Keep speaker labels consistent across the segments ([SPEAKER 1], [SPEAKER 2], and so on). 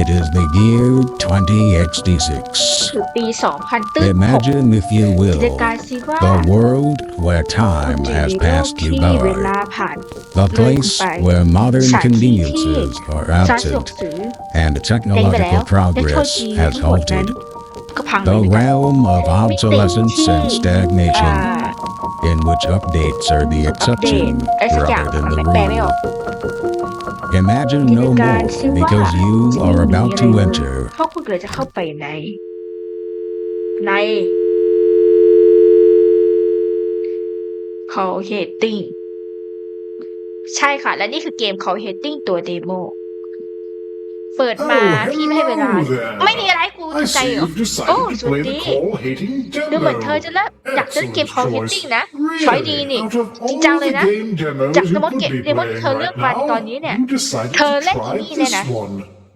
[SPEAKER 1] It is the year 2066.
[SPEAKER 2] คือปี 2000 ตื้น
[SPEAKER 1] Imagine, if you
[SPEAKER 2] จินต
[SPEAKER 1] will,
[SPEAKER 2] การซิว่า
[SPEAKER 1] the world where
[SPEAKER 2] คุณ
[SPEAKER 1] time
[SPEAKER 2] จะ
[SPEAKER 1] has
[SPEAKER 2] มีโลก
[SPEAKER 1] passed
[SPEAKER 2] ที่
[SPEAKER 1] you
[SPEAKER 2] เว
[SPEAKER 1] by,
[SPEAKER 2] ลาผ่าน
[SPEAKER 1] the place where modern
[SPEAKER 2] สถานที่ที่
[SPEAKER 1] conveniences are
[SPEAKER 2] ร้านสะดวก
[SPEAKER 1] absent
[SPEAKER 2] ซื้อ
[SPEAKER 1] and
[SPEAKER 2] เจ๊งไปแล้ว
[SPEAKER 1] technological
[SPEAKER 2] เทคโนโล
[SPEAKER 1] progress
[SPEAKER 2] ยี
[SPEAKER 1] has
[SPEAKER 2] ทั้งหมดนั้น
[SPEAKER 1] halted.
[SPEAKER 2] ก็พังไป
[SPEAKER 1] The
[SPEAKER 2] เหมือนกัน
[SPEAKER 1] realm of
[SPEAKER 2] มิติ
[SPEAKER 1] obsolescence
[SPEAKER 2] ที่
[SPEAKER 1] and
[SPEAKER 2] อ่า
[SPEAKER 1] stagnation, in which updates are the exception rather than the rule. Imagine no more because you are about to enter.
[SPEAKER 2] เขาคุณเลจะเข้าไปใน ใน call hating ใช่ค่ะ และนี่คือเกม call hating ตัวเดโม เปิดมา
[SPEAKER 3] Oh,
[SPEAKER 2] พี่ไม่ให้เวลา
[SPEAKER 3] hello there.
[SPEAKER 2] ไม่มีอะไรกู
[SPEAKER 3] I
[SPEAKER 2] ใจ
[SPEAKER 3] see
[SPEAKER 2] เหรอ
[SPEAKER 3] you've
[SPEAKER 2] โอ้
[SPEAKER 3] decided
[SPEAKER 2] ส
[SPEAKER 3] to
[SPEAKER 2] วัส
[SPEAKER 3] play
[SPEAKER 2] ดี
[SPEAKER 3] the call hating
[SPEAKER 2] ดูเหมือนเธอ
[SPEAKER 3] demo.
[SPEAKER 2] จะเริ่มอยากเล่นเกม call
[SPEAKER 3] Excellent
[SPEAKER 2] hating
[SPEAKER 3] choice.
[SPEAKER 2] นะช้อยดี
[SPEAKER 3] Really,
[SPEAKER 2] นี่
[SPEAKER 3] out of
[SPEAKER 2] จริง
[SPEAKER 3] all
[SPEAKER 2] จังเลย
[SPEAKER 3] the
[SPEAKER 2] นะ
[SPEAKER 3] game demos
[SPEAKER 2] จาก
[SPEAKER 3] you
[SPEAKER 2] เดโม
[SPEAKER 3] could
[SPEAKER 2] เกม
[SPEAKER 3] be
[SPEAKER 2] เดโมที่
[SPEAKER 3] playing
[SPEAKER 2] เธอเลือก
[SPEAKER 3] right
[SPEAKER 2] มา
[SPEAKER 3] now,
[SPEAKER 2] ตอนนี้เนี่ย
[SPEAKER 3] you decided
[SPEAKER 2] เธอ
[SPEAKER 3] to
[SPEAKER 2] เล่น
[SPEAKER 3] try
[SPEAKER 2] ที่นี่เนี่ย
[SPEAKER 3] this
[SPEAKER 2] นะ
[SPEAKER 3] one.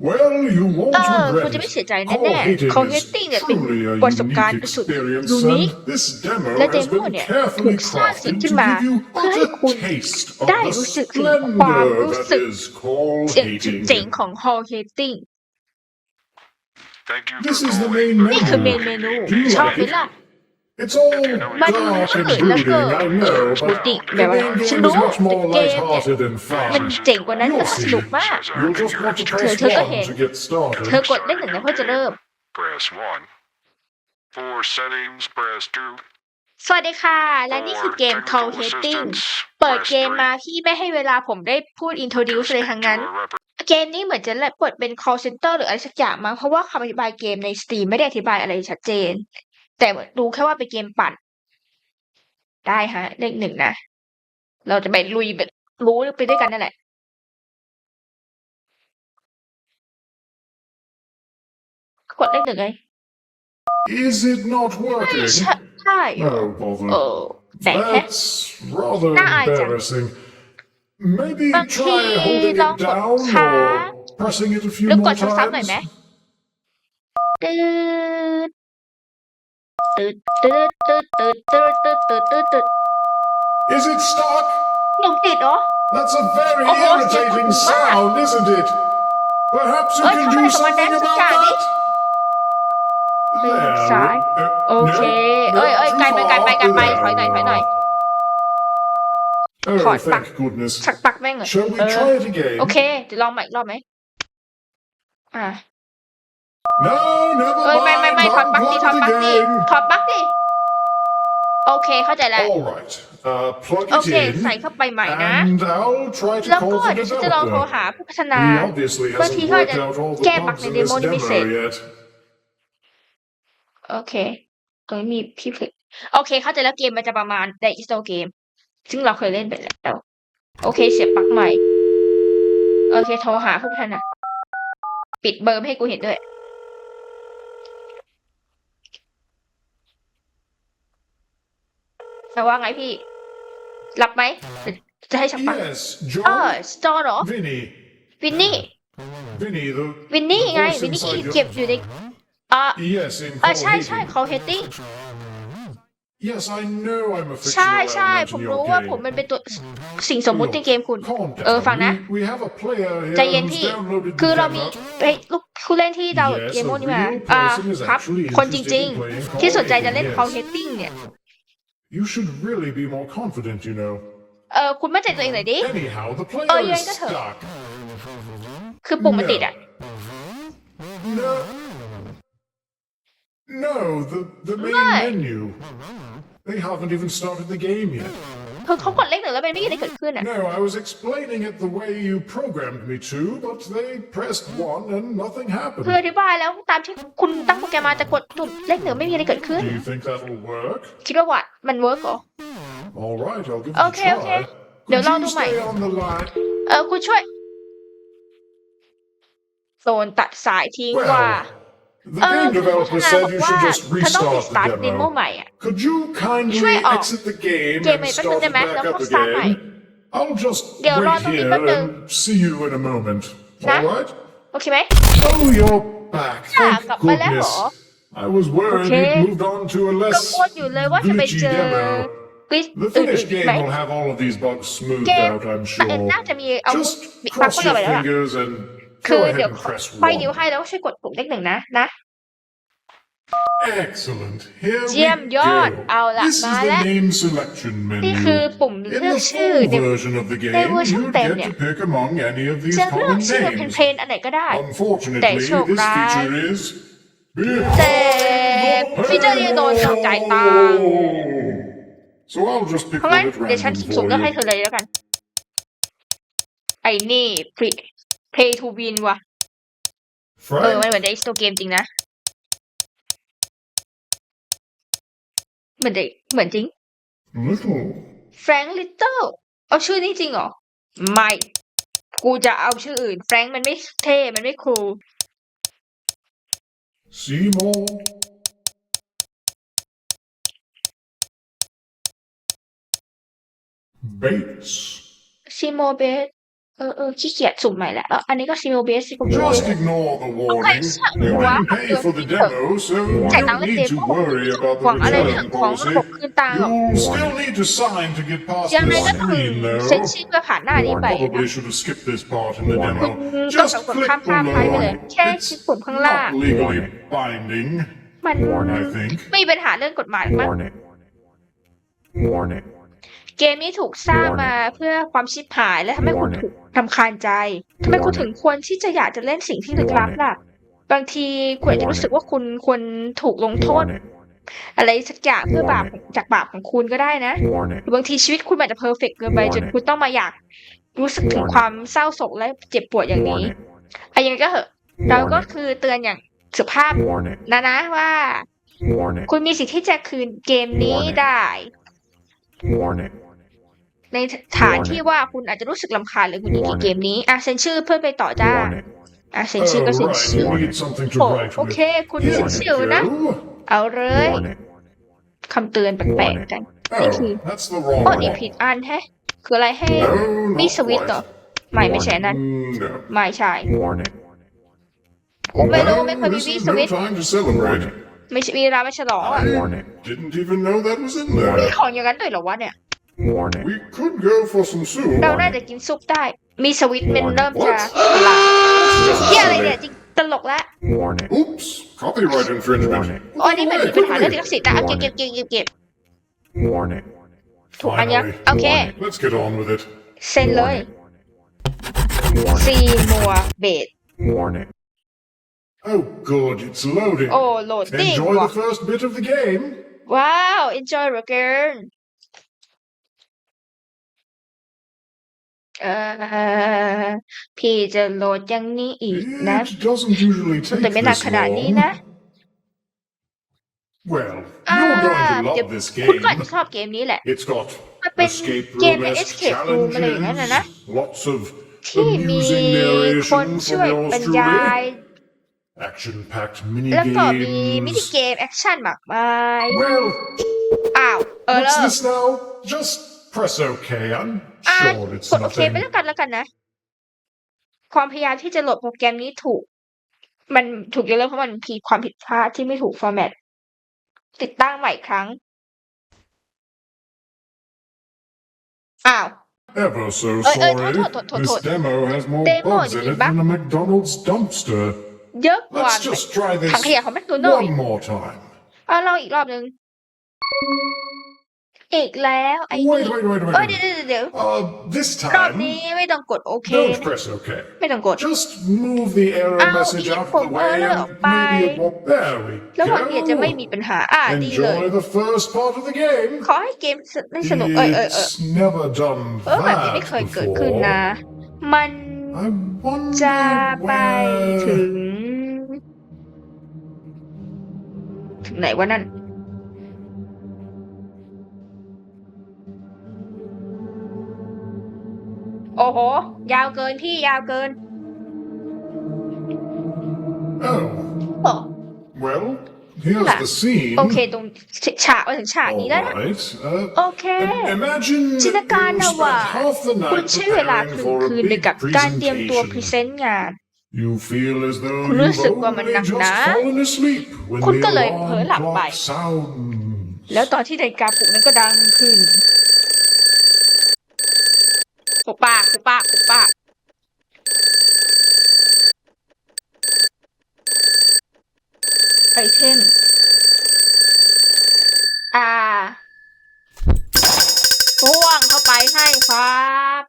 [SPEAKER 3] Well, you
[SPEAKER 2] เอ
[SPEAKER 3] won't
[SPEAKER 2] อคุณ
[SPEAKER 3] regret
[SPEAKER 2] จะไม่
[SPEAKER 3] it.
[SPEAKER 2] เสียใจ
[SPEAKER 3] Call
[SPEAKER 2] แน่ๆ
[SPEAKER 3] hating
[SPEAKER 2] call
[SPEAKER 3] is
[SPEAKER 2] hating เนี่ยเป็น
[SPEAKER 3] truly a
[SPEAKER 2] ประสบการณ์
[SPEAKER 3] unique
[SPEAKER 2] สุด
[SPEAKER 3] experience,
[SPEAKER 2] ยูนิค
[SPEAKER 3] and this demo
[SPEAKER 2] และเด
[SPEAKER 3] has
[SPEAKER 2] โม
[SPEAKER 3] been
[SPEAKER 2] เนี่ยถู
[SPEAKER 3] carefully
[SPEAKER 2] กสร้างสรรค์
[SPEAKER 3] crafted
[SPEAKER 2] ขึ้น
[SPEAKER 3] to
[SPEAKER 2] มา
[SPEAKER 3] give you
[SPEAKER 2] เพื่อให้
[SPEAKER 3] a
[SPEAKER 2] คุณ
[SPEAKER 3] taste
[SPEAKER 2] ได้
[SPEAKER 3] of the
[SPEAKER 2] รู้สึกถึงความรู้
[SPEAKER 3] splendor
[SPEAKER 2] สึก
[SPEAKER 3] that is call
[SPEAKER 2] เสียงจุด
[SPEAKER 3] hating.
[SPEAKER 2] เจ๋งของ call hating
[SPEAKER 4] Thank you
[SPEAKER 3] This
[SPEAKER 4] for
[SPEAKER 3] is the
[SPEAKER 4] calling.
[SPEAKER 3] main
[SPEAKER 2] นี่คือเมน
[SPEAKER 3] menu.
[SPEAKER 2] เมนู
[SPEAKER 3] Do you
[SPEAKER 2] ชอบ
[SPEAKER 3] like
[SPEAKER 2] ไหม
[SPEAKER 3] it?
[SPEAKER 2] ล่ะ
[SPEAKER 3] It's all
[SPEAKER 2] มัน
[SPEAKER 3] dark and
[SPEAKER 2] มืดแล้วก็
[SPEAKER 3] brooding, I know,
[SPEAKER 2] บูด
[SPEAKER 3] but
[SPEAKER 2] ดิ้ง
[SPEAKER 3] the
[SPEAKER 2] แบบว่า
[SPEAKER 3] main
[SPEAKER 2] ฉัน
[SPEAKER 3] game
[SPEAKER 2] รู้
[SPEAKER 3] is much
[SPEAKER 2] แต่
[SPEAKER 3] more
[SPEAKER 2] เกมเนี่ย
[SPEAKER 3] light-hearted and
[SPEAKER 2] มัน
[SPEAKER 3] fun.
[SPEAKER 2] เจ๋งกว่านั้นแล้วก็สนุกมาก
[SPEAKER 3] You'll just want to
[SPEAKER 2] เธอ
[SPEAKER 3] press
[SPEAKER 2] เธอก็เห็น
[SPEAKER 3] one to get
[SPEAKER 2] เธอ
[SPEAKER 3] started.
[SPEAKER 2] กดเลขหนึ่งนะเพื่อจะเริ่ม
[SPEAKER 4] Press 1. For settings, press 2.
[SPEAKER 2] สวัสดีค่ะ และนี่คือ
[SPEAKER 4] For
[SPEAKER 2] เกม call
[SPEAKER 4] technical
[SPEAKER 2] hating
[SPEAKER 4] assistance,
[SPEAKER 2] เปิด
[SPEAKER 4] press
[SPEAKER 2] เกมมา
[SPEAKER 4] 3.
[SPEAKER 2] พี่ไม่ให้เวลาผมได้พูด introduce เลยทั้งนั้น
[SPEAKER 4] To a rep-
[SPEAKER 2] เกมนี้เหมือนจะเปิดเป็น call center หรืออะไรสักอย่างมั้งเพราะว่าคำอธิบายเกมใน Steam ไม่ได้อธิบายอะไรชัดเจน แต่รู้แค่ว่าเป็นเกมปั่น ได้ฮะ เลขหนึ่งนะ เราจะไปลุยแบบรู้ไปด้วยกันนั่นแหละกดเลขหนึ่งไง
[SPEAKER 3] Is it not
[SPEAKER 2] ไม่
[SPEAKER 3] working?
[SPEAKER 2] ใช่ใช่
[SPEAKER 3] No
[SPEAKER 2] เอ
[SPEAKER 3] bother.
[SPEAKER 2] อแปลกแฮะ
[SPEAKER 3] That's rather
[SPEAKER 2] Nah, I don't.
[SPEAKER 3] embarrassing. Maybe
[SPEAKER 2] บางที
[SPEAKER 3] try holding
[SPEAKER 2] ลอง
[SPEAKER 3] it
[SPEAKER 2] กด
[SPEAKER 3] down
[SPEAKER 2] ค้าง
[SPEAKER 3] or pressing it a few
[SPEAKER 2] แล้วก
[SPEAKER 3] more
[SPEAKER 2] ดซ้ำๆหน่อยไหม
[SPEAKER 3] times.
[SPEAKER 2] ตืด
[SPEAKER 3] Is it stuck?
[SPEAKER 2] Đúng thịt đó.
[SPEAKER 3] That's a very
[SPEAKER 2] Ông
[SPEAKER 3] irritating sound, isn't it? Perhaps you
[SPEAKER 2] Ôi,
[SPEAKER 3] can do something about that? There.
[SPEAKER 2] Trái.
[SPEAKER 3] Uh,
[SPEAKER 2] uh, ok. Ơi ơi, cài mày cài mày cài mày khỏi này khỏi này.
[SPEAKER 3] Oh, khỏi
[SPEAKER 2] bạc. Sặc bạc với người. Ừ. Ok, thì lo mày lo mày. À.
[SPEAKER 3] No, never
[SPEAKER 2] เอ้ยไม่
[SPEAKER 3] mind.
[SPEAKER 2] ไม่ไม่ถอด
[SPEAKER 3] I'll
[SPEAKER 2] ปลั๊กดิ
[SPEAKER 3] plug
[SPEAKER 2] ถอด
[SPEAKER 3] it
[SPEAKER 2] ปลั๊กดิ
[SPEAKER 3] again.
[SPEAKER 2] ถอดปลั๊กดิ โอเคเข้าใจแล้ว
[SPEAKER 3] All right. Uh, plug
[SPEAKER 2] โอ
[SPEAKER 3] it
[SPEAKER 2] เคใส่
[SPEAKER 3] in,
[SPEAKER 2] เข้าไปใหม่นะ
[SPEAKER 3] and I'll try to
[SPEAKER 2] แล้ว
[SPEAKER 3] call
[SPEAKER 2] ก็
[SPEAKER 3] the
[SPEAKER 2] เดี๋ยวฉันจะลองโทร
[SPEAKER 3] developer.
[SPEAKER 2] หาผู้พัฒนา
[SPEAKER 3] He obviously
[SPEAKER 2] บางที
[SPEAKER 3] hasn't
[SPEAKER 2] เขาอาจ
[SPEAKER 3] worked
[SPEAKER 2] จะ
[SPEAKER 3] out all the
[SPEAKER 2] แก้บั๊ก
[SPEAKER 3] bugs
[SPEAKER 2] ใน
[SPEAKER 3] in
[SPEAKER 2] เด
[SPEAKER 3] this
[SPEAKER 2] โมนี่ไม่เสร็จ
[SPEAKER 3] demo yet.
[SPEAKER 2] โอเค ตรงนี้มีพี่เพลโอเค เข้าใจแล้วเกมมันจะประมาณ The Is No Game ซึ่งเราเคยเล่นไปแล้ว โอเค เสียบปลั๊กใหม่ โอเค โทรหาผู้พัฒนา ปิดเบอร์ไม่ให้กูเห็นด้วย แต่ว่าไงพี่ รับไหมหรือจะให้ฉันปลั๊ก
[SPEAKER 3] Yes,
[SPEAKER 2] เออ
[SPEAKER 3] John.
[SPEAKER 2] สตอร์เหรอ
[SPEAKER 3] Vinny.
[SPEAKER 2] วินนี่
[SPEAKER 3] Vinny, the
[SPEAKER 2] วินนี่ไง
[SPEAKER 3] voice
[SPEAKER 2] วินนี่ที่
[SPEAKER 3] inside
[SPEAKER 2] เก็บ
[SPEAKER 3] your...
[SPEAKER 2] อยู่ในอ่า
[SPEAKER 3] Yes, in
[SPEAKER 2] เออ
[SPEAKER 3] call
[SPEAKER 2] ใช่ใช่
[SPEAKER 3] hating.
[SPEAKER 2] เขาเฮตติ้ง
[SPEAKER 3] Yes, I know I'm a
[SPEAKER 2] ใช่
[SPEAKER 3] fictional
[SPEAKER 2] ใช่
[SPEAKER 3] element
[SPEAKER 2] ผม
[SPEAKER 3] in
[SPEAKER 2] รู้
[SPEAKER 3] your
[SPEAKER 2] ว่า
[SPEAKER 3] game.
[SPEAKER 2] ผมมันเป็นตัวสิ่งสมมุติในเกมคุณ
[SPEAKER 3] Calm
[SPEAKER 2] เออฟัง
[SPEAKER 3] down.
[SPEAKER 2] นะ
[SPEAKER 3] We, we have a player
[SPEAKER 2] ใจ
[SPEAKER 3] here
[SPEAKER 2] เย็น
[SPEAKER 3] who's
[SPEAKER 2] พี่
[SPEAKER 3] downloaded
[SPEAKER 2] คือ
[SPEAKER 3] the
[SPEAKER 2] เรามี
[SPEAKER 3] demo.
[SPEAKER 2] เฮ้ยลูกผู้เล่นที่ดาวน์โหลด
[SPEAKER 3] Yes,
[SPEAKER 2] เกมพวกนี้
[SPEAKER 3] a
[SPEAKER 2] มา
[SPEAKER 3] real
[SPEAKER 2] อ่า
[SPEAKER 3] person is
[SPEAKER 2] ครับ
[SPEAKER 3] actually
[SPEAKER 2] คนจ
[SPEAKER 3] interested
[SPEAKER 2] ริง
[SPEAKER 3] in playing
[SPEAKER 2] ๆ ที่สนใจจะ
[SPEAKER 3] Call
[SPEAKER 2] เล่น
[SPEAKER 3] Hating,
[SPEAKER 2] คอ
[SPEAKER 3] yes.
[SPEAKER 2] เฮตติ้งเนี่ย
[SPEAKER 3] You should really be more confident, you know.
[SPEAKER 2] เออคุณมั่นใจตัวเองหน่อยดิ
[SPEAKER 3] Anyhow, the player
[SPEAKER 2] Oh, yeah,
[SPEAKER 3] is
[SPEAKER 2] I got her.
[SPEAKER 3] stuck.
[SPEAKER 2] คือปุ่มมันติดอ่ะ
[SPEAKER 3] No. No, the, the main
[SPEAKER 2] Right.
[SPEAKER 3] menu. They haven't even started the game yet.
[SPEAKER 2] คือเขากดเลขหนึ่งแล้วมันไม่มีอะไรเกิดขึ้นอะ
[SPEAKER 3] No, I was explaining it the way you programmed me to, but they pressed one and nothing
[SPEAKER 2] คือ
[SPEAKER 3] happened.
[SPEAKER 2] อธิบายแล้วตามที่คุณตั้งโปรแกรมมาจะกดจุดเลขหนึ่งไม่มีอะไรเกิดขึ้น
[SPEAKER 3] Do you think that'll work?
[SPEAKER 2] คิดว่าวัดมันเวิร์กเหรอ
[SPEAKER 3] All right, I'll give it
[SPEAKER 2] Okay,
[SPEAKER 3] a try.
[SPEAKER 2] okay. ดี๋ยว
[SPEAKER 3] Could
[SPEAKER 2] ลอง
[SPEAKER 3] you
[SPEAKER 2] ดูใหม่
[SPEAKER 3] stay on the line?
[SPEAKER 2] เออคุณช่วยโซนตัดสายทิ้งว่า
[SPEAKER 3] The game developer said you should just restart the demo Could you kindly exit the game and start
[SPEAKER 2] it แป๊บ
[SPEAKER 3] นึ
[SPEAKER 2] ง
[SPEAKER 3] ได้ไห
[SPEAKER 2] ม?
[SPEAKER 3] back again? I'll just wait here and see you in a moment. All right?
[SPEAKER 2] Okay, right?
[SPEAKER 3] Oh, you're back. Thank goodness. I was worried you'd moved on to a less glitchy demo. The finished game will have all of these bugs smoothed out, I'm sure. Just cross your fingers and
[SPEAKER 2] คือ
[SPEAKER 3] go
[SPEAKER 2] เดี๋ย
[SPEAKER 3] ahead
[SPEAKER 2] ว
[SPEAKER 3] and press
[SPEAKER 2] ไฟนิ้ว
[SPEAKER 3] one.
[SPEAKER 2] ให้แล้วก็ช่วยกดปุ่มเลขหนึ่งนะนะ
[SPEAKER 3] Excellent. Here
[SPEAKER 2] เยี่ยม
[SPEAKER 3] we
[SPEAKER 2] ยอดเอา
[SPEAKER 3] go.
[SPEAKER 2] ละ
[SPEAKER 3] This is
[SPEAKER 2] มาแล้ว
[SPEAKER 3] the name selection
[SPEAKER 2] นี่คือ
[SPEAKER 3] menu.
[SPEAKER 2] ปุ่ม
[SPEAKER 3] In
[SPEAKER 2] เลือก
[SPEAKER 3] the
[SPEAKER 2] ชื่อ
[SPEAKER 3] full
[SPEAKER 2] ใน
[SPEAKER 3] version of the
[SPEAKER 2] ใน
[SPEAKER 3] game,
[SPEAKER 2] เวอร์ชัน
[SPEAKER 3] you
[SPEAKER 2] เต็ม
[SPEAKER 3] get
[SPEAKER 2] เนี่ย
[SPEAKER 3] to pick among any of these
[SPEAKER 2] จะเลือก
[SPEAKER 3] common
[SPEAKER 2] ชื่อเป็นเพล
[SPEAKER 3] names.
[SPEAKER 2] นอันไหนก็ได้
[SPEAKER 3] Unfortunately,
[SPEAKER 2] Để
[SPEAKER 3] this
[SPEAKER 2] chuộc lại.
[SPEAKER 3] feature is
[SPEAKER 2] แต่ฟีเจอร์นี้โดนต้องจ่ายตังค์
[SPEAKER 3] So I'll just pick
[SPEAKER 2] เพราะงั้น
[SPEAKER 3] one at
[SPEAKER 2] เดี๋ยวฉัน
[SPEAKER 3] random
[SPEAKER 2] สุ่ม
[SPEAKER 3] for
[SPEAKER 2] เลือกให้
[SPEAKER 3] you.
[SPEAKER 2] เธอเลยแล้วกัน ไอ้นี่ Play to win ว่ะ เออ
[SPEAKER 3] Frank,
[SPEAKER 2] มันเหมือนในตัวเกมจริงนะ เหมือนเด็กเหมือนจริง
[SPEAKER 3] little.
[SPEAKER 2] Frank Little เอาชื่อนี้จริงเหรอ ไม่ กูจะเอาชื่ออื่น Frank มันไม่เท่ มันไม่คูล
[SPEAKER 3] Seymour. Bates.
[SPEAKER 2] ชิโมเบส เออเออขี้เกียจสุ่มใหม่แล้วเอออันนี้ก็ชิโมเบสชิโมเบส
[SPEAKER 3] Just ignore the warning. You didn't pay for the demo, so you
[SPEAKER 2] จ่ายตังค์
[SPEAKER 3] don't
[SPEAKER 2] เล่น
[SPEAKER 3] need
[SPEAKER 2] เกม
[SPEAKER 3] to worry about
[SPEAKER 2] หวัง
[SPEAKER 3] the
[SPEAKER 2] อะไรเรื่อง
[SPEAKER 3] return
[SPEAKER 2] ของระ
[SPEAKER 3] policy.
[SPEAKER 2] บบคืนตังค์หรอก
[SPEAKER 3] You'll still need to sign to get past
[SPEAKER 2] ยังไง
[SPEAKER 3] the
[SPEAKER 2] ก็คือ
[SPEAKER 3] screen,
[SPEAKER 2] เซ็น
[SPEAKER 3] though.
[SPEAKER 2] ชื่อเพื่อผ่านหน้านี้ไปนะ
[SPEAKER 3] Probably should have skipped this part in the
[SPEAKER 2] คุณ
[SPEAKER 3] demo.
[SPEAKER 2] ก็
[SPEAKER 3] Just
[SPEAKER 2] แบบกด
[SPEAKER 3] click
[SPEAKER 2] ข้ามข้ามไปไปเลย
[SPEAKER 3] below.
[SPEAKER 2] แค่คลิก
[SPEAKER 3] It's
[SPEAKER 2] ปุ่มข้างล่าง
[SPEAKER 3] not legally binding,
[SPEAKER 2] มัน
[SPEAKER 3] I think.
[SPEAKER 2] ไม่มีปัญหาเรื่องกฎหมายมั้ง
[SPEAKER 5] Warning. Warning.
[SPEAKER 2] เกมนี้ถูกสร้างมาเพื่อความชิบหายและทำให้คุณถูกรำคาญใจทำไมคุณถึงควรที่จะอยากจะเล่นสิ่งที่ลึกลับล่ะ บางทีคุณอาจจะรู้สึกว่าคุณควรถูกลงโทษ
[SPEAKER 5] Warning.
[SPEAKER 2] อะไรสักอย่างเพื่อบาปจากบาปของคุณก็ได้นะ
[SPEAKER 5] Warning.
[SPEAKER 2] หรือบางทีชีวิตคุณอาจจะเพอร์เฟกต์เกินไปจนคุณต้องมาอยากรู้สึกถึงความเศร้าโศกและเจ็บปวดอย่างนี้
[SPEAKER 5] Warning.
[SPEAKER 2] อะไรยังไงก็เหอะเราก็คือเตือนอย่างสุภาพ
[SPEAKER 5] Warning.
[SPEAKER 2] นะนะว่า
[SPEAKER 5] Warning.
[SPEAKER 2] คุณมีสิทธิ์ที่จะคืนเกมนี้ได้
[SPEAKER 5] Warning.
[SPEAKER 2] ในฐานที่ว่าคุณอาจจะรู้สึกลำคาญหรือคุณยิงเกมนี้อะเซ็นชื่อเพื่อไปต่อจ้า
[SPEAKER 5] Warning.
[SPEAKER 2] อะเซ็นชื่อ
[SPEAKER 3] Oh,
[SPEAKER 2] ก็เซ็น
[SPEAKER 3] right.
[SPEAKER 2] ชื่อ
[SPEAKER 3] You need something to
[SPEAKER 2] โอ้
[SPEAKER 3] write
[SPEAKER 2] โอ
[SPEAKER 3] with.
[SPEAKER 2] เค คุณ
[SPEAKER 3] Here
[SPEAKER 2] เซ็น
[SPEAKER 3] we
[SPEAKER 2] ชื่อนะ
[SPEAKER 3] go.
[SPEAKER 2] เอาเลย
[SPEAKER 5] Warning.
[SPEAKER 2] คำเตือนแปลกๆกัน
[SPEAKER 3] Oh, that's the wrong
[SPEAKER 2] โอ้นี่
[SPEAKER 3] one.
[SPEAKER 2] ผิดอันแฮะคืออะไรให้
[SPEAKER 3] No,
[SPEAKER 2] มี
[SPEAKER 3] not
[SPEAKER 2] สวิตช์เหรอ
[SPEAKER 3] quite.
[SPEAKER 2] ไม่ไม่ใช่อันนั้น
[SPEAKER 3] No.
[SPEAKER 2] ไม่ใช่
[SPEAKER 5] Warning.
[SPEAKER 2] กูไม่รู้
[SPEAKER 3] Well,
[SPEAKER 2] ไม่เคยมี
[SPEAKER 3] this
[SPEAKER 2] วี
[SPEAKER 3] is
[SPEAKER 2] สวิต
[SPEAKER 3] no time to celebrate.
[SPEAKER 2] ไม่ใช่มีเวลาไม่ฉลองอะ
[SPEAKER 5] Warning.
[SPEAKER 3] Didn't even know that was in
[SPEAKER 2] มี
[SPEAKER 3] there.
[SPEAKER 2] ของอย่างนั้นด้วยเหรอวะเนี่ย
[SPEAKER 5] Warning.
[SPEAKER 3] We could go for some soup.
[SPEAKER 2] เราน่าจะกินซุปได้ มีสวิตช์มันเริ่มจะฉลาดเที่ยอะไรเนี่ยจริงตลกละ
[SPEAKER 5] Warning.
[SPEAKER 3] Oops, copyright infringement.
[SPEAKER 5] Warning.
[SPEAKER 2] อ๋อนี่มันมีปัญหาเรื่องลิขสิทธิ์นะเอาเก็บเก็บเก็บเก็บเก็บ
[SPEAKER 5] Warning.
[SPEAKER 2] ถูกอันยัง
[SPEAKER 3] Finally.
[SPEAKER 2] โอเค
[SPEAKER 3] Let's get on with it.
[SPEAKER 2] เซ็นเลย ซีมัวเบด
[SPEAKER 5] Warning.
[SPEAKER 3] Oh, good, it's loading.
[SPEAKER 2] โอ้โหลดดิ้ง
[SPEAKER 3] Enjoy
[SPEAKER 2] ว่ะ
[SPEAKER 3] the first bit of the game.
[SPEAKER 2] ว้าว enjoy เหลือเกิน เอ่อพี่จะโหลดอย่างนี้อีกนะ
[SPEAKER 3] It doesn't usually take
[SPEAKER 2] แต่ไม่หนัก
[SPEAKER 3] this
[SPEAKER 2] ขนาดนี้
[SPEAKER 3] long.
[SPEAKER 2] นะ
[SPEAKER 3] Well,
[SPEAKER 2] อ่า
[SPEAKER 3] you're going to
[SPEAKER 2] เดี๋ยว
[SPEAKER 3] love this
[SPEAKER 2] คุณก็อาจ
[SPEAKER 3] game.
[SPEAKER 2] จะชอบเกมนี้แหละ
[SPEAKER 3] It's got
[SPEAKER 2] มันเป็น
[SPEAKER 3] escape
[SPEAKER 2] เกม
[SPEAKER 3] room
[SPEAKER 2] ใน
[SPEAKER 3] esque
[SPEAKER 2] escape room อะไรอย่างนั้นนะนะ
[SPEAKER 3] challenges, lots of
[SPEAKER 2] ที่มี
[SPEAKER 3] amusing
[SPEAKER 2] คน
[SPEAKER 3] narration
[SPEAKER 2] ช่วย
[SPEAKER 3] from
[SPEAKER 2] บรร
[SPEAKER 3] yours
[SPEAKER 2] ยาย
[SPEAKER 3] truly, action-packed mini
[SPEAKER 2] แล้วก็มีมินิ
[SPEAKER 3] games.
[SPEAKER 2] เกมแอคชั่นมากมาย
[SPEAKER 3] Well,
[SPEAKER 2] อ้าว เออ
[SPEAKER 3] what's
[SPEAKER 2] เลิก
[SPEAKER 3] this now? Just press OK. I'm
[SPEAKER 2] อะ
[SPEAKER 3] sure it's
[SPEAKER 2] กดโอเคไป
[SPEAKER 3] nothing.
[SPEAKER 2] แล้วกันแล้วกันนะ ความพยายามที่จะโหลดโปรแกรมนี้ถูก มันถูกยกเลิกเพราะมันมีความผิดพลาดที่ไม่ถูกฟอร์แมตติดตั้งใหม่อีกครั้ง อ้าว
[SPEAKER 3] Ever so
[SPEAKER 2] Oi, oi,
[SPEAKER 3] sorry.
[SPEAKER 2] thought, thought, thought,
[SPEAKER 3] This
[SPEAKER 2] thought.
[SPEAKER 3] demo has more
[SPEAKER 2] Demo
[SPEAKER 3] bugs in
[SPEAKER 2] di
[SPEAKER 3] it
[SPEAKER 2] ba?
[SPEAKER 3] than a McDonald's dumpster.
[SPEAKER 2] เยอะกว่า
[SPEAKER 3] Let's just try
[SPEAKER 2] ถัง
[SPEAKER 3] this
[SPEAKER 2] ขยะของแมคโดนัลด์อีก
[SPEAKER 3] one more time.
[SPEAKER 2] เอาลองอีกรอบหนึ่ง อีกแล้วไอ้นี่
[SPEAKER 3] Wait, wait, wait,
[SPEAKER 2] เอ้ย
[SPEAKER 3] wait.
[SPEAKER 2] เดี๋ยว
[SPEAKER 3] wait.
[SPEAKER 2] เดี๋ยวเดี๋ยว
[SPEAKER 3] Uh, this
[SPEAKER 2] รอบ
[SPEAKER 3] time,
[SPEAKER 2] นี้ไม่ต้องกดโอเค
[SPEAKER 3] don't
[SPEAKER 2] นะ
[SPEAKER 3] press OK.
[SPEAKER 2] ไม่ต้องกด
[SPEAKER 3] Just move the error
[SPEAKER 2] Ow,
[SPEAKER 3] message out of
[SPEAKER 2] earphone
[SPEAKER 3] the way and
[SPEAKER 2] error, bye.
[SPEAKER 3] maybe it won't. There we
[SPEAKER 2] แล้ววันนี้จะไม่มี
[SPEAKER 3] go.
[SPEAKER 2] ปัญหา อ่าดีเลย
[SPEAKER 3] Enjoy the first part of the game.
[SPEAKER 2] ขอให้เกมได้สนุก เออเออเออ
[SPEAKER 3] It's never done
[SPEAKER 2] เออแบบนี้ไม่
[SPEAKER 3] that
[SPEAKER 2] เคยเกิดขึ้น
[SPEAKER 3] before.
[SPEAKER 2] นะมัน
[SPEAKER 3] I wonder
[SPEAKER 2] จะไปถึ
[SPEAKER 3] where...
[SPEAKER 2] ง ถึงไหนวะนั่น โอ้โห ยาวเกินพี่ยาวเกิน
[SPEAKER 3] Oh,
[SPEAKER 2] โอ้
[SPEAKER 3] well, here's
[SPEAKER 2] Là-
[SPEAKER 3] the scene.
[SPEAKER 2] โอเคตรงฉากมาถึงฉากนี้แล้วนะ
[SPEAKER 3] Alright. Uh,
[SPEAKER 2] โอเค
[SPEAKER 3] im- imagine
[SPEAKER 2] จินตนาการ
[SPEAKER 3] you
[SPEAKER 2] นะว่า
[SPEAKER 3] spent half the
[SPEAKER 2] คุณ
[SPEAKER 3] night
[SPEAKER 2] ใช้เวลาค
[SPEAKER 3] preparing
[SPEAKER 2] รึ่ง
[SPEAKER 3] for
[SPEAKER 2] คื
[SPEAKER 3] a
[SPEAKER 2] นไป
[SPEAKER 3] big
[SPEAKER 2] กับการเตรียมตัวพรีเซ
[SPEAKER 3] presentation.
[SPEAKER 2] นต์งาน
[SPEAKER 3] You feel as though
[SPEAKER 2] คุณรู้
[SPEAKER 3] you've
[SPEAKER 2] สึกว่ามัน
[SPEAKER 3] only
[SPEAKER 2] หนัก
[SPEAKER 3] just
[SPEAKER 2] หนา
[SPEAKER 3] fallen asleep when
[SPEAKER 2] คุณ
[SPEAKER 3] the
[SPEAKER 2] ก็เลยเผลอ
[SPEAKER 3] alarm
[SPEAKER 2] หลับไป
[SPEAKER 3] clock sounds.
[SPEAKER 2] แล้วตอนที่นาฬิกาปลุกนั้นก็ดังขึ้น ปุบปากปุบปากปุบปากไอเทมอ่าพ่วงเข้าไปให้ครับ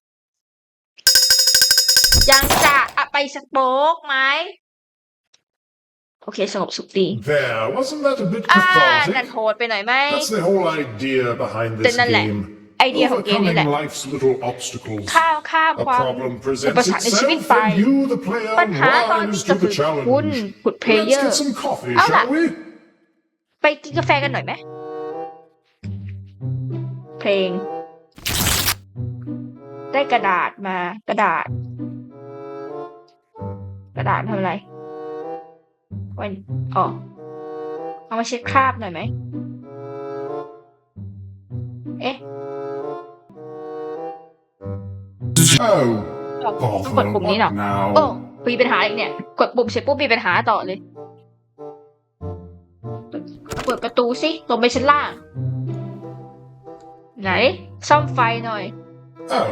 [SPEAKER 2] ยังจะอะไปสโป๊กไหม โอเคสงบสุขดี
[SPEAKER 3] There, wasn't that a bit
[SPEAKER 2] อ่านั่น
[SPEAKER 3] cathartic?
[SPEAKER 2] โหดไปหน่อยไหม
[SPEAKER 3] That's the whole idea behind this
[SPEAKER 2] Then นั่นแหละ
[SPEAKER 3] game.
[SPEAKER 2] ไอเดียของเกมนี่แหละ
[SPEAKER 3] Overcoming life's little obstacles.
[SPEAKER 2] ข้าวข้าม
[SPEAKER 3] A
[SPEAKER 2] ความ
[SPEAKER 3] problem
[SPEAKER 2] อุป
[SPEAKER 3] presents
[SPEAKER 2] สรรคในชีวิต
[SPEAKER 3] itself,
[SPEAKER 2] ไป
[SPEAKER 3] and you, the player,
[SPEAKER 2] ปัญหาตอน
[SPEAKER 3] rise
[SPEAKER 2] ที่
[SPEAKER 3] to
[SPEAKER 2] จะ
[SPEAKER 3] the
[SPEAKER 2] ฝึกคุณ
[SPEAKER 3] challenge.
[SPEAKER 2] ขุดเพลเยอ
[SPEAKER 3] Let's
[SPEAKER 2] ร์
[SPEAKER 3] get some coffee,
[SPEAKER 2] เอาล่ะ
[SPEAKER 3] shall we?
[SPEAKER 2] ไปกินกาแฟกันหน่อยไหม เพลง ได้กระดาษมากระดาษ กระดาษทำอะไรวันอ๋อเอามาเช็ดคราบหน่อยไหม ต้องกดปุ่มนี้เหรอ
[SPEAKER 3] now.
[SPEAKER 2] โอ้มีปัญหาอีกเนี่ย กดปุ่มเสร็จปุ๊บมีปัญหาต่อเลย เปิดประตูสิ ลงไปชั้นล่าง ไหน ซ่อมไฟหน่อย
[SPEAKER 3] Oh,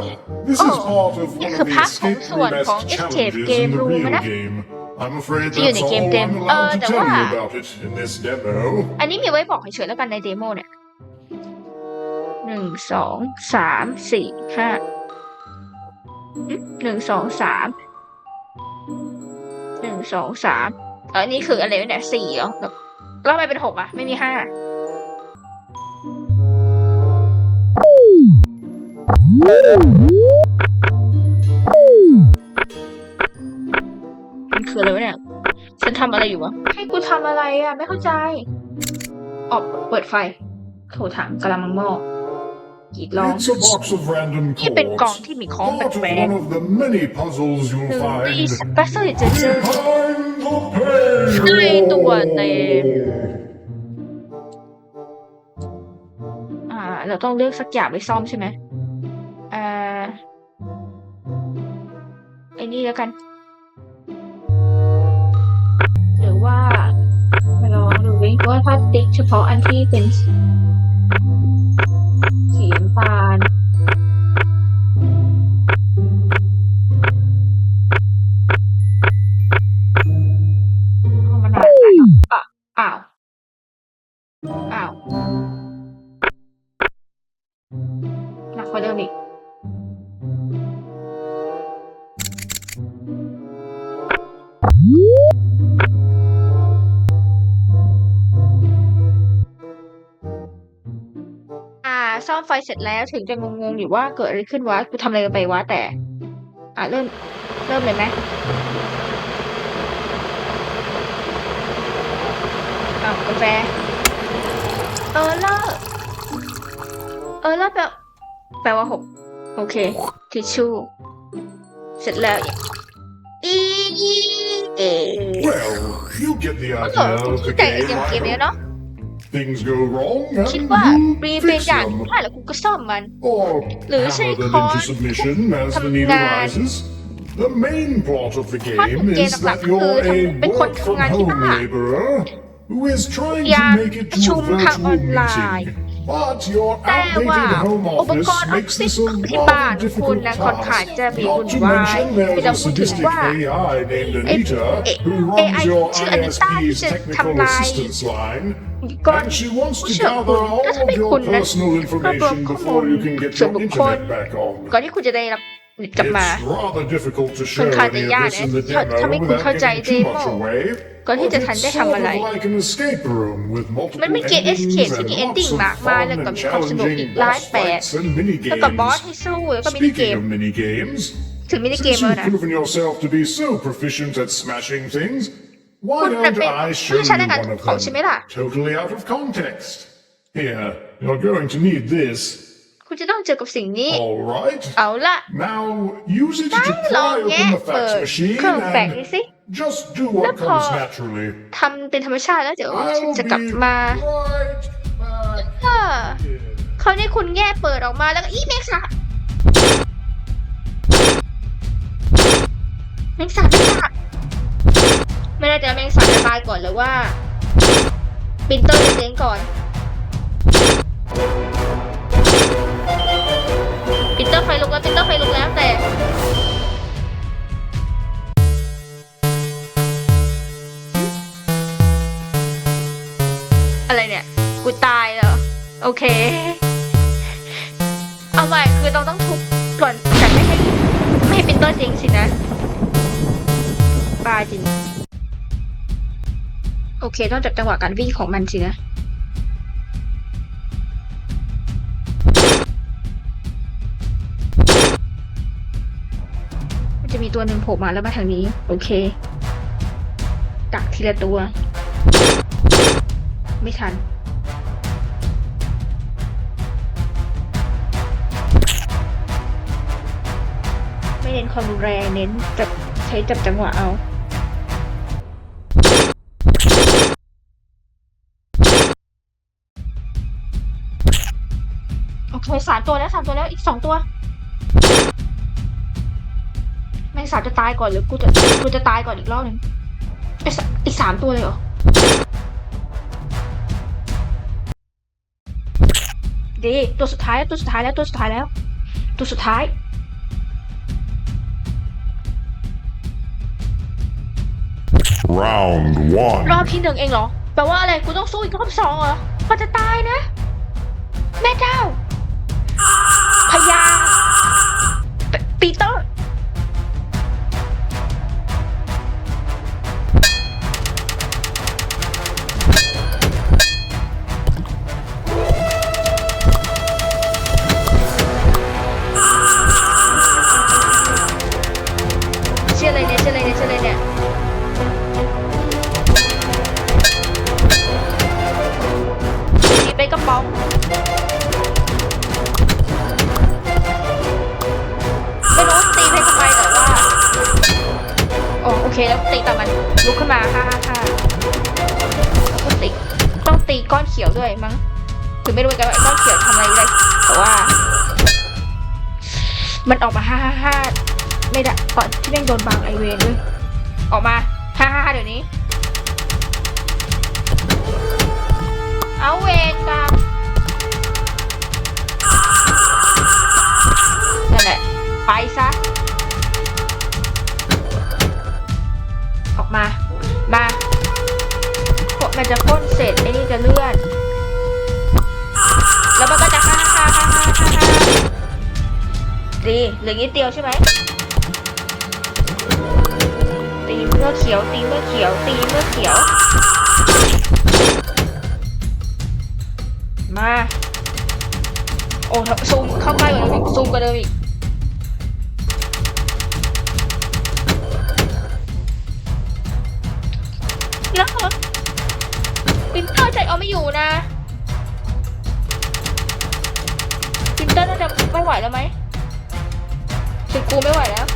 [SPEAKER 3] this is
[SPEAKER 2] Oh,
[SPEAKER 3] part of
[SPEAKER 2] นี่
[SPEAKER 3] one
[SPEAKER 2] คือ
[SPEAKER 3] of the
[SPEAKER 2] พาร์ทของ
[SPEAKER 3] escape
[SPEAKER 2] ส่วน
[SPEAKER 3] room
[SPEAKER 2] ของ
[SPEAKER 3] esque
[SPEAKER 2] escape
[SPEAKER 3] challenges
[SPEAKER 2] game
[SPEAKER 3] in the
[SPEAKER 2] room
[SPEAKER 3] real
[SPEAKER 2] นะ
[SPEAKER 3] game. I'm afraid
[SPEAKER 2] ที่อยู่ใน
[SPEAKER 3] that's
[SPEAKER 2] เกม
[SPEAKER 3] all
[SPEAKER 2] เต็ม
[SPEAKER 3] I'm
[SPEAKER 2] เออ
[SPEAKER 3] allowed to
[SPEAKER 2] แต่
[SPEAKER 3] tell
[SPEAKER 2] ว่า
[SPEAKER 3] you about it in this demo.
[SPEAKER 2] อันนี้มีไว้บอกเฉยๆแล้วกันในเดโมเนี่ยหนึ่งสองสามสี่ห้า หึหนึ่งสองสามหนึ่งสองสามเออนี่คืออะไรวะเนี่ยสี่เหรอแล้วแล้วทำไมเป็นหกอะ ไม่มีห้ามันคืออะไรวะเนี่ย ฉันทำอะไรอยู่วะ ให้กูทำอะไรอะ ไม่เข้าใจ ออกเปิดไฟโถถังกระมังหม้อ กรีดร้อง
[SPEAKER 3] It's a box of random
[SPEAKER 2] นี่เป็นกล่อง
[SPEAKER 3] chords.
[SPEAKER 2] ที่มีของ
[SPEAKER 3] Part of
[SPEAKER 2] แปลก
[SPEAKER 3] one of the many puzzles
[SPEAKER 2] ๆห
[SPEAKER 3] you'll
[SPEAKER 2] นึ่งใน
[SPEAKER 3] find
[SPEAKER 2] สเปซจะเจอ
[SPEAKER 3] behind the
[SPEAKER 2] ในตัวเต็ม
[SPEAKER 3] paywall.
[SPEAKER 2] อ่า เราต้องเลือกสักอย่างไปซ่อมใช่ไหมอ่าไอ้นี่แล้วกัน หรือว่า มาลองดูวิว่าถ้าติ๊กเฉพาะอันที่เป็น ซ่อมไฟเสร็จแล้วถึงจะงงๆอยู่ว่าเกิดอะไรขึ้นวะกูทำอะไรไปวะแต่ อ่าเริ่มเริ่มเลยไหมอ้าวกาแฟเออเลอร์เออเลอร์แปลแปลว่าหกโอเค ทิชชู่ เสร็จแล้วอีเอ
[SPEAKER 3] Well, you get the
[SPEAKER 2] เออ
[SPEAKER 3] idea of
[SPEAKER 2] คิ
[SPEAKER 3] the
[SPEAKER 2] ดแต่เกม
[SPEAKER 3] game.
[SPEAKER 2] เกมนี้
[SPEAKER 3] right?
[SPEAKER 2] เนาะ
[SPEAKER 3] Things go wrong
[SPEAKER 2] คิด
[SPEAKER 3] and
[SPEAKER 2] ว่า
[SPEAKER 3] you
[SPEAKER 2] รีเป็น
[SPEAKER 3] fix
[SPEAKER 2] อย่าง
[SPEAKER 3] them.
[SPEAKER 2] ที่ได้แล้วกูก็ซ่อมมัน
[SPEAKER 3] Or
[SPEAKER 2] Lữ
[SPEAKER 3] hammer
[SPEAKER 2] sinh
[SPEAKER 3] them
[SPEAKER 2] khó
[SPEAKER 3] into submission as the need
[SPEAKER 2] thầm ngàn.
[SPEAKER 3] arises. The main plot of the
[SPEAKER 2] เพราะ
[SPEAKER 3] game
[SPEAKER 2] เกม
[SPEAKER 3] is
[SPEAKER 2] หลัก
[SPEAKER 3] that
[SPEAKER 2] ๆคือ
[SPEAKER 3] you're
[SPEAKER 2] ทำเป็น
[SPEAKER 3] a
[SPEAKER 2] คน
[SPEAKER 3] work
[SPEAKER 2] ทำ
[SPEAKER 3] from
[SPEAKER 2] งานที่
[SPEAKER 3] home
[SPEAKER 2] บ้าน
[SPEAKER 3] laborer who is trying
[SPEAKER 2] อยาก
[SPEAKER 3] to make it
[SPEAKER 2] ประ
[SPEAKER 3] to
[SPEAKER 2] ชุ
[SPEAKER 3] a
[SPEAKER 2] มทาง
[SPEAKER 3] virtual
[SPEAKER 2] ออนไลน์
[SPEAKER 3] meeting. But your
[SPEAKER 2] แต่ว่า
[SPEAKER 3] outdated home
[SPEAKER 2] อุป
[SPEAKER 3] office
[SPEAKER 2] กรณ์ออฟ
[SPEAKER 3] makes
[SPEAKER 2] ฟิศ
[SPEAKER 3] this a
[SPEAKER 2] ที่บ้าน
[SPEAKER 3] rather
[SPEAKER 2] คุณ
[SPEAKER 3] difficult
[SPEAKER 2] นะค่อนข้าง
[SPEAKER 3] task.
[SPEAKER 2] จะมีวุ่น
[SPEAKER 3] Not to
[SPEAKER 2] วาย
[SPEAKER 3] mention
[SPEAKER 2] ไม่
[SPEAKER 3] there's
[SPEAKER 2] ต้อ
[SPEAKER 3] a
[SPEAKER 2] งพูดถึง
[SPEAKER 3] sadistic
[SPEAKER 2] ว่า
[SPEAKER 3] AI named
[SPEAKER 2] เอ
[SPEAKER 3] Anita
[SPEAKER 2] เอ
[SPEAKER 3] who
[SPEAKER 2] AI
[SPEAKER 3] runs your
[SPEAKER 2] ชื่อ Anita ที่
[SPEAKER 3] ISP's
[SPEAKER 2] จะ
[SPEAKER 3] technical
[SPEAKER 2] ทำลาย
[SPEAKER 3] assistance line.
[SPEAKER 2] ก่อน
[SPEAKER 3] And she wants
[SPEAKER 2] ผู้
[SPEAKER 3] to
[SPEAKER 2] เชื่อ
[SPEAKER 3] gather
[SPEAKER 2] คุณ
[SPEAKER 3] all
[SPEAKER 2] ก็
[SPEAKER 3] of
[SPEAKER 2] ทำให้คุ
[SPEAKER 3] your
[SPEAKER 2] ณนะ
[SPEAKER 3] personal
[SPEAKER 2] รวบรวม
[SPEAKER 3] information
[SPEAKER 2] ข้อมู
[SPEAKER 3] before
[SPEAKER 2] ล
[SPEAKER 3] you can get
[SPEAKER 2] ส่วน
[SPEAKER 3] your
[SPEAKER 2] บุคคล
[SPEAKER 3] internet back on.
[SPEAKER 2] ก่อนที่คุณจะได้รับ กลับมา
[SPEAKER 3] It's rather difficult to
[SPEAKER 2] ค่อน
[SPEAKER 3] show
[SPEAKER 2] ข้างจะ
[SPEAKER 3] any of
[SPEAKER 2] ยาก
[SPEAKER 3] this
[SPEAKER 2] นะ
[SPEAKER 3] in the
[SPEAKER 2] ถ้า
[SPEAKER 3] demo
[SPEAKER 2] ถ้าไม่คุณเข้า
[SPEAKER 3] without
[SPEAKER 2] ใจ
[SPEAKER 3] giving
[SPEAKER 2] เด
[SPEAKER 3] too
[SPEAKER 2] โม
[SPEAKER 3] much away.
[SPEAKER 2] ก่อนที่
[SPEAKER 3] But
[SPEAKER 2] จะทัน
[SPEAKER 3] it's
[SPEAKER 2] ได้
[SPEAKER 3] sort
[SPEAKER 2] ทำอะไร
[SPEAKER 3] of like an escape room with
[SPEAKER 2] มัน
[SPEAKER 3] multiple
[SPEAKER 2] เป็นเกม
[SPEAKER 3] endings
[SPEAKER 2] escape ที่
[SPEAKER 3] and
[SPEAKER 2] มี ending
[SPEAKER 3] lots of
[SPEAKER 2] มากมาย
[SPEAKER 3] fun
[SPEAKER 2] แล้วก็
[SPEAKER 3] and
[SPEAKER 2] มีความสนุกอี
[SPEAKER 3] challenging
[SPEAKER 2] กหลาย
[SPEAKER 3] boss
[SPEAKER 2] แบบ
[SPEAKER 3] fights and mini
[SPEAKER 2] แล้วก็บอส
[SPEAKER 3] games.
[SPEAKER 2] ให้สู้แล้วก็มินิเก
[SPEAKER 3] Speaking
[SPEAKER 2] ม
[SPEAKER 3] of mini games,
[SPEAKER 2] ถึงมินิเกม
[SPEAKER 3] since
[SPEAKER 2] แล้ว
[SPEAKER 3] you've
[SPEAKER 2] นะ
[SPEAKER 3] proven yourself to be so proficient at smashing things, why
[SPEAKER 2] คุณน่ะ
[SPEAKER 3] don't
[SPEAKER 2] เป็น
[SPEAKER 3] I
[SPEAKER 2] ผู้
[SPEAKER 3] show
[SPEAKER 2] เชี่ยวชาญ
[SPEAKER 3] you
[SPEAKER 2] ในการ
[SPEAKER 3] one of
[SPEAKER 2] ของใช่ไหม
[SPEAKER 3] them?
[SPEAKER 2] ล่ะ
[SPEAKER 3] Totally out of context. Here, you're going to need this.
[SPEAKER 2] คุณจะต้องเจอกับสิ่งนี้
[SPEAKER 3] All right.
[SPEAKER 2] เอาละ
[SPEAKER 3] Now use it
[SPEAKER 2] ได้
[SPEAKER 3] to
[SPEAKER 2] ลอง
[SPEAKER 3] pry
[SPEAKER 2] แงะ
[SPEAKER 3] open the
[SPEAKER 2] เปิ
[SPEAKER 3] fax
[SPEAKER 2] ด
[SPEAKER 3] machine
[SPEAKER 2] เครื่องแฟกซ์
[SPEAKER 3] and
[SPEAKER 2] นี่สิ
[SPEAKER 3] just do
[SPEAKER 2] แล้ว
[SPEAKER 3] what
[SPEAKER 2] พอ
[SPEAKER 3] comes naturally.
[SPEAKER 2] ทำเป็นธรรมชาติแล้วเดี๋ยวฉัน
[SPEAKER 3] I'll
[SPEAKER 2] จะกลับ
[SPEAKER 3] be
[SPEAKER 2] มา
[SPEAKER 3] right back.
[SPEAKER 2] ถ้าคราวนี้คุณแง่เปิดออกมาแล้วก็อีเมกสาแมงสาบแมงสาบไม่ได้จะแมงสาบจะตายก่อนหรือว่าปรินเตอร์จะเจ๊งก่อน เค เอาใหม่คือเราต้องทุบก่อนแต่ไม่ให้ไม่ให้ปินเตอร์จริงสินะบาจริง โอเค ต้องจับจังหวะการวิ่งของมันสินะมันจะมีตัวหนึ่งโผล่มาแล้วมาทางนี้ โอเคดักทีละตัว ไม่ทัน เน้นความรุนแรงเน้นจับใช้จับจังหวะเอาโอเคสามตัวแล้วสามตัวแล้วอีกสองตัวแม่งสามจะตายก่อนหรือกูจะกูจะตายก่อนอีกรอบหนึ่งไอ้อีกสามตัวเลยเหรอดีตัวสุดท้ายแล้วตัวสุดท้ายแล้วตัวสุดท้ายแล้วตัวสุดท้าย
[SPEAKER 3] Round one.
[SPEAKER 2] รอบที่หนึ่งเองเหรอ แปลว่าอะไร กูต้องสู้อีกรอบสองเหรอกูจะตายนะ แม่เจ้า เคแล้วตีแต่มันลุกขึ้นมาฮ่าฮ่าฮ่าแล้วก็ตีต้องตีก้อนเขียวด้วยมั้งคือไม่รู้กันว่าไอ้ก้อนเขียวทำอะไรได้แต่ว่า มันออกมาฮ่าฮ่าฮ่าไม่ได้ตอนที่แม่งโดนบังไอเวนด้วยออกมาฮ่าฮ่าฮ่าเดี๋ยวนี้ เอาเวรกรรมนั่นแหละไปซะ มาพวกมันจะพ่นเสร็จไอ้นี่จะเลื่อน แล้วมันก็จะฮ่าฮ่าฮ่าฮ่าฮ่าฮ่าดีเหลือนิดเดียวใช่ไหมตีเมื่อเขียวตีเมื่อเขียวตีเมื่อเขียว มา โอ้ซูมเข้าใกล้กว่าเดิมอีกซูมกว่าเดิมอีก อยู่นะปินเตอร์น่าจะไม่ไหวแล้วไหมถึงกูไม่ไหวแล้ว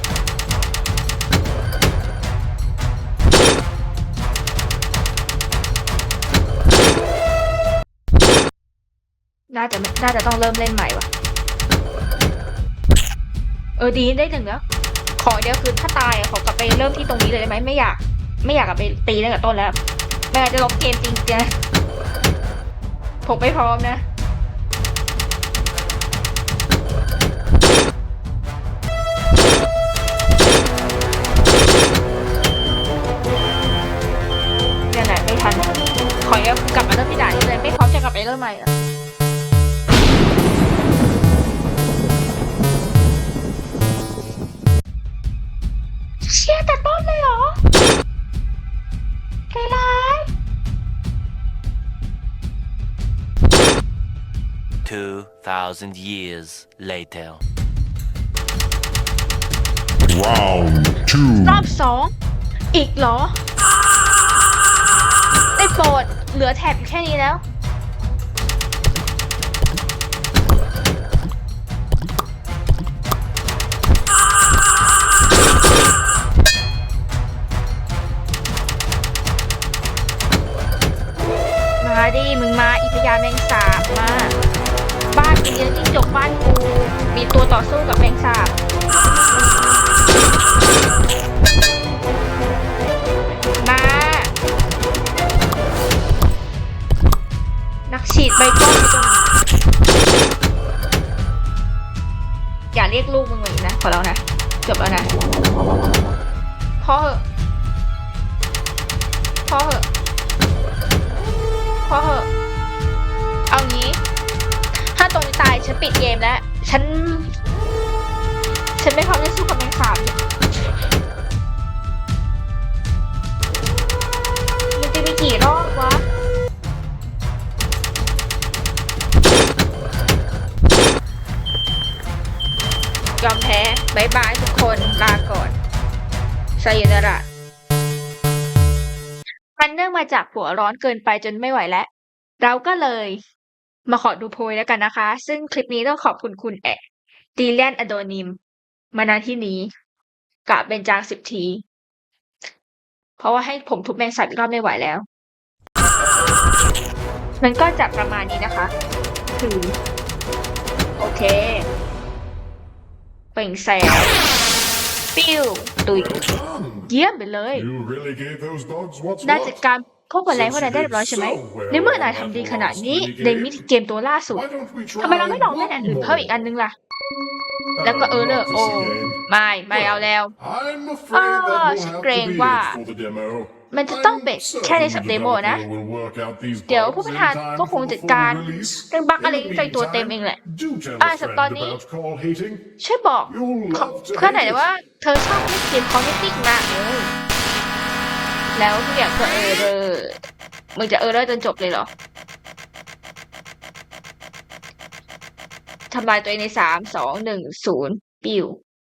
[SPEAKER 2] น่าจะน่าจะต้องเริ่มเล่นใหม่ว่ะ เออดีได้หนึ่งแล้ว ขอเดียวคือถ้าตายขอกลับไปเริ่มที่ตรงนี้เลยได้ไหมไม่อยาก ไม่อยากกลับไปตีตั้งแต่ต้นแล้ว แม่จะลบเกมจริงจ้ะ ผมไม่พร้อมนะ เนี่ยแหละไม่ทัน ขอยกลับมาเริ่มที่ด่านนี้เลย ไม่พร้อมจะกลับไปเริ่มใหม่อะเชี่ยแต่ต้นเลยเหรอ
[SPEAKER 6] 2,000 years later.
[SPEAKER 3] Round two.
[SPEAKER 2] รอบสอง อีกเหรอ ได้โปรดเหลือแถบอยู่แค่นี้แล้ว มาดิ มึงมาอีพยาแมงสาบมาบ้านกู เลี้ยงจิ้งจกบ้านกู มีตัวต่อสู้กับแมงสาบมานักฉีดใบก้อนอยู่ตรงนี้อย่าเรียกลูกมึงมาอีกนะ ขอเรานะ จบแล้วนะพอเหอะพอเหอะพอเหอะ ตายฉันปิดเกมแล้ว ฉัน ฉันไม่พร้อมจะสู้กับแมงสาบมันจะมีกี่รอบวะยอมแพ้บายบายทุกคนลาก่อนไซยนระมันเนื่องมาจากหัวร้อนเกินไปจนไม่ไหวแล้ว เราก็เลย มาขอดูโพยแล้วกันนะคะ ซึ่งคลิปนี้ต้องขอบคุณคุณแอะดีเลียนอโดนิม มาณที่นี้กะเป็นจางสิบที เพราะว่าให้ผมทุบแมงสาบอีกรอบไม่ไหวแล้ว มันก็จะประมาณนี้นะคะ คือ โอเค เปล่งแสงปิ้ว ตุย
[SPEAKER 3] Done.
[SPEAKER 2] เยี่ยมไปเลย
[SPEAKER 3] You really gave those dogs what's
[SPEAKER 2] นายจัด
[SPEAKER 3] what.
[SPEAKER 2] การ พวกคนแรงพวกนั้นได้เรียบร้อยใช่ไหมในเมื่อนายทำดีขนาดนี้ในมินิเกมตัวล่าสุด
[SPEAKER 3] Why don't we try
[SPEAKER 2] ทำไมเราไม่ลองเล่นอันอื่นเพิ่มอีกอันนึงล่ะ แล้วก็เออเลอ
[SPEAKER 3] Not
[SPEAKER 2] โอ้
[SPEAKER 3] this again.
[SPEAKER 2] ไม่ไม่เอาแล้ว
[SPEAKER 3] I'm afraid that will
[SPEAKER 2] ฉัน
[SPEAKER 3] have
[SPEAKER 2] เกรง
[SPEAKER 3] to be
[SPEAKER 2] ว่า
[SPEAKER 3] it for the demo.
[SPEAKER 2] มันจะต้องเป็น
[SPEAKER 3] I'm
[SPEAKER 2] แค่ใน
[SPEAKER 3] certain
[SPEAKER 2] สัป
[SPEAKER 3] the
[SPEAKER 2] เดโมนะ
[SPEAKER 3] developer will work out these
[SPEAKER 2] เดี๋ยว
[SPEAKER 3] bugs
[SPEAKER 2] ผู้พั
[SPEAKER 3] in
[SPEAKER 2] ฒนา
[SPEAKER 3] time
[SPEAKER 2] ก็คง
[SPEAKER 3] for
[SPEAKER 2] จัด
[SPEAKER 3] full
[SPEAKER 2] การ
[SPEAKER 3] release.
[SPEAKER 2] เรื่องบั๊ก
[SPEAKER 3] In
[SPEAKER 2] อะไร
[SPEAKER 3] the
[SPEAKER 2] ใจตัวเต็มเองแหละ
[SPEAKER 3] Do tell
[SPEAKER 2] อะ
[SPEAKER 3] a
[SPEAKER 2] สัป
[SPEAKER 3] friend
[SPEAKER 2] ดาห์นี้
[SPEAKER 3] about call hating.
[SPEAKER 2] ช่วยบอก
[SPEAKER 3] You'll
[SPEAKER 2] ขอ
[SPEAKER 3] love to
[SPEAKER 2] เพื่อนหน่อย
[SPEAKER 3] hate
[SPEAKER 2] นะ
[SPEAKER 3] it.
[SPEAKER 2] ว่าเธอชอบเล่นเกมคอมมิตี้มากเลย แล้วทุกอย่างก็เออเรอมึงจะเออเรอจนจบเลยเหรอทำลายตัวเองในสามสองหนึ่งศูนย์ปิว